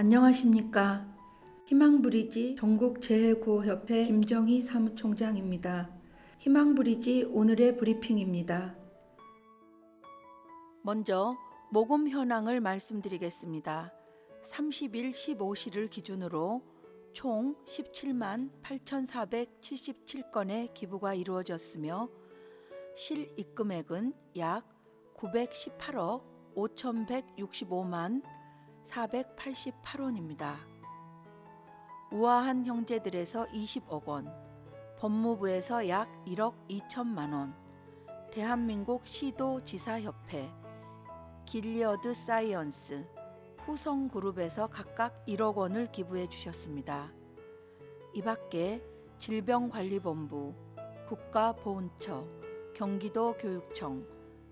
안녕하십니까. 희망브리지 전국 재해구호협회 김정희 사무총장입니다. 희망브리지 오늘의 브리핑입니다. 먼저 모금 현황을 말씀드리겠습니다. 30일 15시를 기준으로 총 17만 8,477건의 기부가 이루어졌으며 실 입금액은 약 918억 5,165만 488원입니다. 우아한 형제들에서 20억 원, 법무부에서 약 1억 2천만 원, 대한민국 시도지사협회, 길리어드 사이언스, 후성그룹에서 각각 1억 원을 기부해 주셨습니다. 이 밖에 질병관리본부, 국가보훈처, 경기도교육청,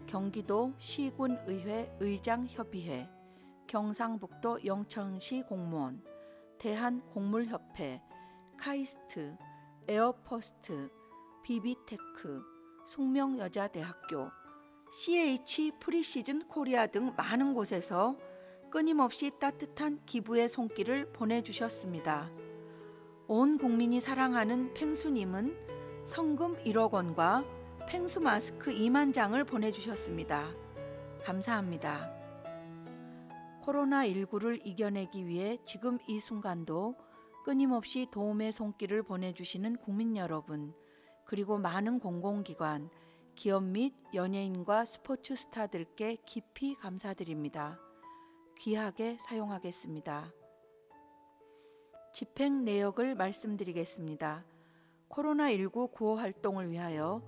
경기도 시군의회 의장협의회, 경상북도 영천시 공무원, 대한곡물협회, 카이스트, 에어퍼스트, 비비테크, 숙명여자대학교, CH 프리시즌 코리아 등 많은 곳에서 끊임없이 따뜻한 기부의 손길을 보내주셨습니다. 온 국민이 사랑하는 펭수님은 성금 1억 원과 펭수 마스크 2만 장을 보내주셨습니다. 감사합니다. 코로나19를 이겨내기 위해 지금 이 순간도 끊임없이 도움의 손길을 보내주시는 국민 여러분, 그리고 많은 공공기관, 기업 및 연예인과 스포츠 스타들께 깊이 감사드립니다. 귀하게 사용하겠습니다. 집행 내역을 말씀드리겠습니다. 코로나19 구호 활동을 위하여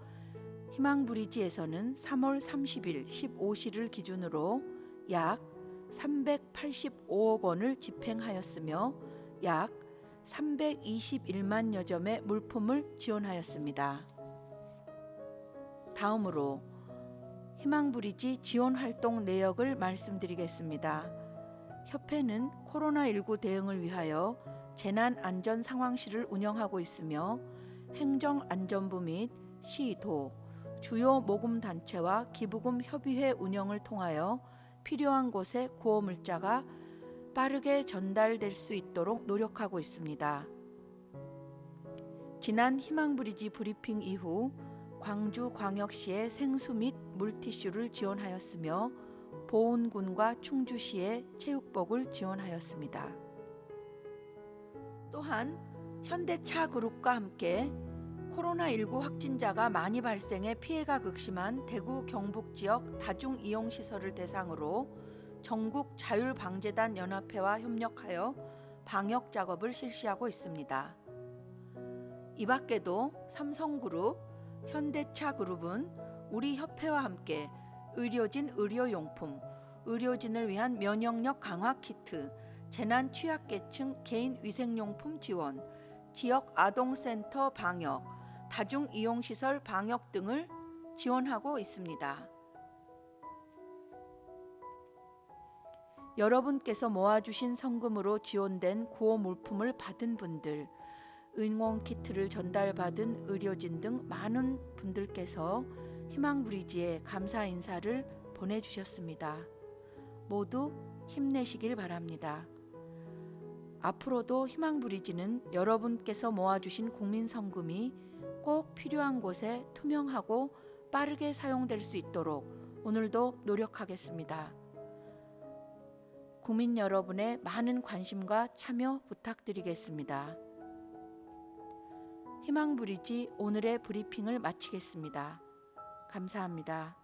희망브리지에서는 3월 30일 15시를 기준으로 약 385억 원을 집행하였으며 약 321만 여 점의 물품을 지원하였습니다. 다음으로 희망브리지 지원 활동 내역을 말씀드리겠습니다. 협회는 코로나19 대응을 위하여 재난안전상황실을 운영하고 있으며 행정안전부 및 시, 도, 주요 모금단체와 기부금 협의회 운영을 통하여 필요한 곳에 구호 물자가 빠르게 전달될 수 있도록 노력하고 있습니다. 지난 희망브리지 브리핑 이후 광주광역시에 생수 및 물티슈를 지원하였으며 보은군과 충주시에 체육복을 지원하였습니다. 또한 현대차 그룹과 함께 코로나19 확진자가 많이 발생해 피해가 극심한 대구 경북 지역 다중 이용 시설을 대상으로 전국 자율방재단 연합회와 협력하여 방역 작업을 실시하고 있습니다. 이 밖에도 삼성그룹, 현대차 그룹은 우리 협회와 함께 의료진 의료용품, 의료진을 위한 면역력 강화 키트, 재난 취약계층 개인 위생용품 지원, 지역 아동센터 방역, 다중 이용 시설 방역 등을 지원하고 있습니다. 여러분께서 모아주신 성금으로 지원된 구호 물품을 받은 분들, 응원 키트를 전달받은 의료진 등 많은 분들께서 희망브리지에 감사 인사를 보내주셨습니다. 모두 힘내시길 바랍니다. 앞으로도 희망브리지는 여러분께서 모아주신 국민 성금이 꼭 필요한 곳에 투명하고 빠르게 사용될 수 있도록 오늘도 노력하겠습니다. 국민 여러분의 많은 관심과 참여 부탁드리겠습니다. 희망브리지 오늘의 브리핑을 마치겠습니다. 감사합니다.